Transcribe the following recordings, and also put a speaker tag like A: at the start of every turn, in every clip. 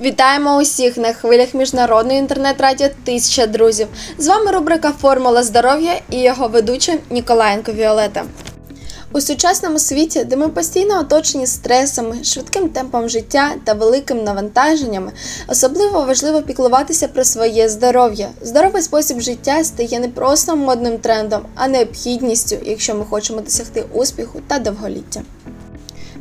A: Вітаємо усіх на хвилях міжнародної інтернет-радіо Тисяча друзів. З вами рубрика Формула здоров'я і його ведуча Ніколаєнко Віолета. У сучасному світі, де ми постійно оточені стресами, швидким темпом життя та великим навантаженнями, особливо важливо піклуватися про своє здоров'я. Здоровий спосіб життя стає не просто модним трендом, а необхідністю, якщо ми хочемо досягти успіху та довголіття.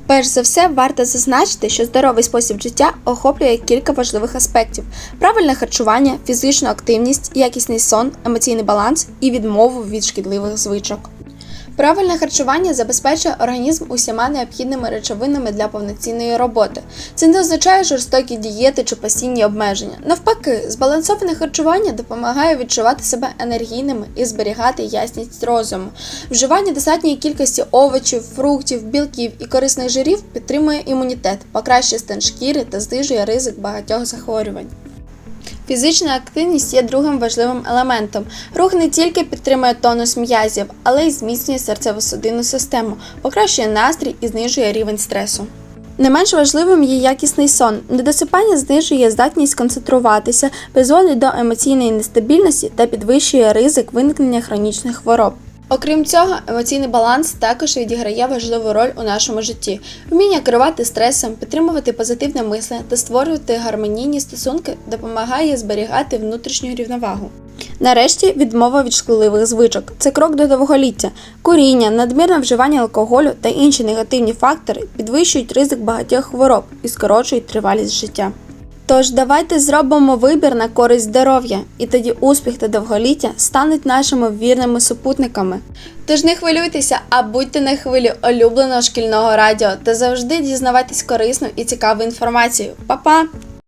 A: Перш за все, варто зазначити, що здоровий спосіб життя охоплює кілька важливих аспектів: правильне харчування, фізичну активність, якісний сон, емоційний баланс і відмову від шкідливих звичок. Правильне харчування забезпечує організм усіма необхідними речовинами для повноцінної роботи. Це не означає жорстокі дієти чи постійні обмеження. Навпаки, збалансоване харчування допомагає відчувати себе енергійними і зберігати ясність розуму. Вживання достатньої кількості овочів, фруктів, білків і корисних жирів підтримує імунітет, покращує стан шкіри та знижує ризик багатьох захворювань. Фізична активність є другим важливим елементом. Рух не тільки підтримує тонус м'язів, але й зміцнює серцево-судинну систему, покращує настрій і знижує рівень стресу. Не менш важливим є якісний сон. Недосипання знижує здатність концентруватися, призводить до емоційної нестабільності та підвищує ризик виникнення хронічних хвороб. Окрім цього, емоційний баланс також відіграє важливу роль у нашому житті. Вміння керувати стресом, підтримувати позитивне мислення та створювати гармонійні стосунки допомагає зберігати внутрішню рівновагу. Нарешті відмова від шкідливих звичок. Це крок до довголіття. Куріння, надмірне вживання алкоголю та інші негативні фактори підвищують ризик багатьох хвороб і скорочують тривалість життя. Тож давайте зробимо вибір на користь здоров'я, і тоді успіх та довголіття стануть нашими вірними супутниками. Тож не хвилюйтеся, а будьте на хвилі улюбленого шкільного радіо та завжди дізнавайтесь корисну і цікаву інформацію. Па-па!